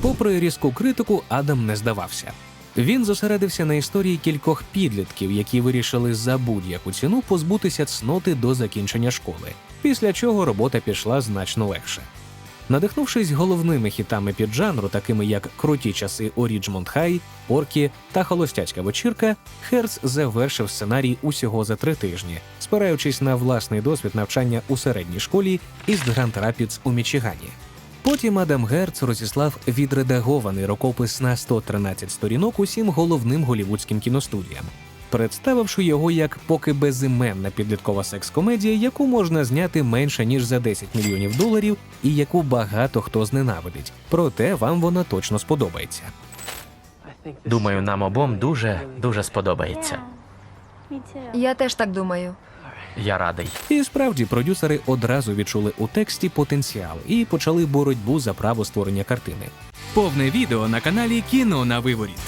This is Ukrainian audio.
Попри різку критику, Адам не здавався. Він зосередився на історії кількох підлітків, які вирішили за будь-яку ціну позбутися цноти до закінчення школи, після чого робота пішла значно легше. Надихнувшись головними хітами піджанру, такими як Круті часи у Ріджмонд Хай, Оркі та Холостяцька вечірка, Херц завершив сценарій усього за три тижні, спираючись на власний досвід навчання у середній школі із Гранд Рапідс у Мічигані. Потім Адам Герц розіслав відредагований рукопис на 113 сторінок усім головним голівудським кіностудіям, представивши його як поки безіменна підліткова секс-комедія, яку можна зняти менше ніж за 10 мільйонів доларів, і яку багато хто зненавидить. Проте вам вона точно сподобається. Думаю, нам обом дуже дуже сподобається. Я теж так думаю. Я радий. І справді продюсери одразу відчули у тексті потенціал і почали боротьбу за право створення картини. Повне відео на каналі Кіно на виворіт.